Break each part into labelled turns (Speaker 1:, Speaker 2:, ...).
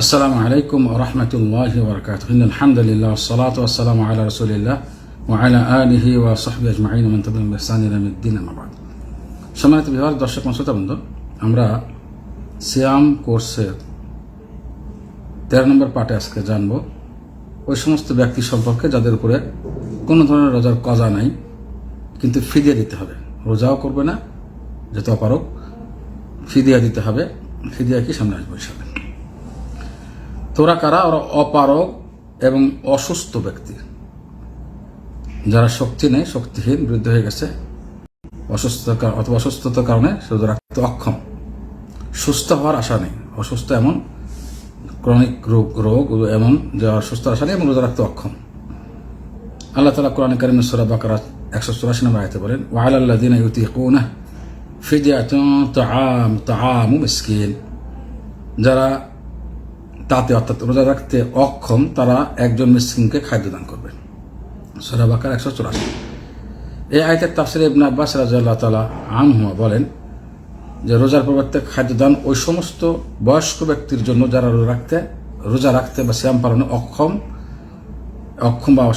Speaker 1: আসসালামু আলাইকুম রহমতুল্লাহ বরকাত আলহামদুলিল্লাহ সালাত আসসালাম আল্লাহ রসুলিল্লাহ ওয়ালা আলহি ওয়া সাহবি আজমাইন মন্তবিন বেসানি রহমদ্দিন আমাবাদ সম্মানিত বিহার দর্শক শ্রোতাবন্ধু আমরা সিয়াম কোর্সের তেরো নম্বর পার্টে আজকে জানব, ওই সমস্ত ব্যক্তি সম্পর্কে যাদের উপরে কোনো ধরনের রোজার কজা নাই, কিন্তু ফিদিয়া দিতে হবে। রোজাও করবে না, যত অপারক ফিদিয়া দিতে হবে। ফিদিয়া কি সামনে আসব হিসাবে তোরা কারা? ওরা অপারগ এবং অসুস্থ ব্যক্তি। যারা শক্তি নেই, শক্তিহীন, বৃদ্ধ হয়ে গেছে অসুস্থতার অথবা অসুস্থতার কারণে সে রাখতে অক্ষম। সুস্থ হওয়ার আশা নেই। অসুস্থ এমন ক্রনিক রোগ রোগ এমন যে অসুস্থ আশা নেই এবং রোজা রাখতে অক্ষম। আল্লাহ তালা কোরআন করিম সুরা বাকারা একশো চুরাশি নম্বর আয়তে বলেন ওয়াল আল্লাহ দিন ইউতি কৌনা ফিদিয়াতুন তাআম, তাআমু মিসকিন। যারা তাতে অর্থাৎ রোজা রাখতে অক্ষম তারা একজন মিসকিনকে খাদ্য দান করবে। সুরা বাকার একশো চুরাশি। এই আয়তের তাফসির ইবনে আব্বাস রাজিয়াল্লাহ তালা আনহুমা বলেন যে, রোজার পরিবর্তে খাদ্যদান ওই সমস্ত বয়স্ক ব্যক্তির জন্য যারা রোজা রাখতে রোজা রাখতে বা শ্যাম পালনে অক্ষম অক্ষম বা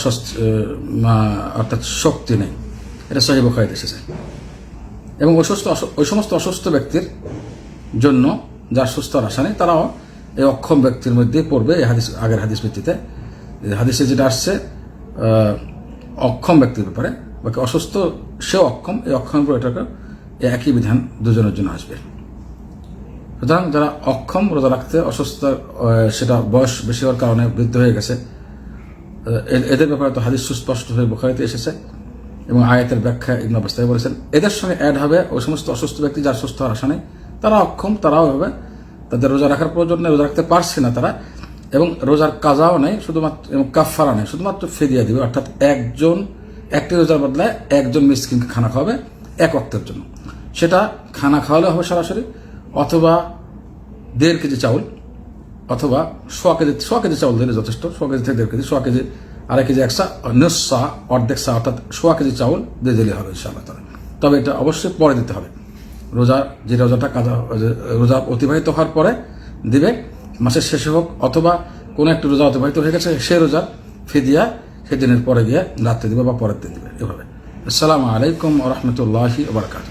Speaker 1: মা- অর্থাৎ শক্তি নেই। এটা সহি বখাইতে এসেছে। এবং অসুস্থ ওই সমস্ত অসুস্থ ব্যক্তির জন্য যার সুস্থ নেই, তারাও এই অক্ষম ব্যক্তির মধ্যে পড়বে এই হাদিস, আগের হাদিস ভিত্তিতে। হাদিসে যেটা আসছে অক্ষম ব্যক্তির ব্যাপারে, বাকি অসুস্থ, সেও অক্ষম, এই অক্ষম এটাকে একই বিধান দুজনের জন্য আসবে। সুতরাং যারা অক্ষম, রোজা রাখতে অসুস্থ সেটা বয়স বেশি হওয়ার কারণে বৃদ্ধ হয়ে গেছে। এদের ব্যাপারে তো হাদিস সুস্পষ্ট হয়ে বোখারিতে এসেছে এবং আয়াতের ব্যাখ্যা ইবন অবস্থায় বলেছেন। এদের সঙ্গে অ্যাড হবে ওই সমস্ত অসুস্থ ব্যক্তি যার সুস্থ হওয়ার আশা নেই। তারা অক্ষম, তারাও হবে তাদের রোজা রাখার প্রয়োজন নেই, রোজা রাখতে পারছে না তারা, এবং রোজার কাজাও নেই, শুধুমাত্র এবং কাফারা নেই, শুধুমাত্র ফেরিয়া দিবে, অর্থাৎ একজন, একটি রোজার বদলায় একজন মিসকিনকে খানা খাওয়াবে এক অক্তের জন্য। সেটা খানা খাওয়ালে হবে সরাসরি, অথবা দেড় কেজি চাউল, অথবা সোয়া কেজি সোয়া কেজি চাউল দিলে যথেষ্ট, সোয়া কেজি থেকে দেড় কেজি, সোয়া কেজি, আড়াই কেজি একশা নিঃসা অর্ধেক সা অর্থাৎ সোয়া কেজি চাউল দিয়ে দিলে হবে ইনশাআল্লাহ তালা তবে এটা অবশ্যই পরে দিতে হবে। রোজা, যে রোজাটা কাজা রোজা অতিবাহিত হওয়ার পরে দিবে, মাসের শেষে হোক, অথবা কোনো একটা রোজা অতিবাহিত হয়ে গেছে, সে রোজা ফিদিয়া সেদিনের পরে গিয়ে রাত্রে দিবে বা পরের দিন দিবে, এভাবে। আসসালামু আলাইকুম রহমতুল্লাহি বারকাত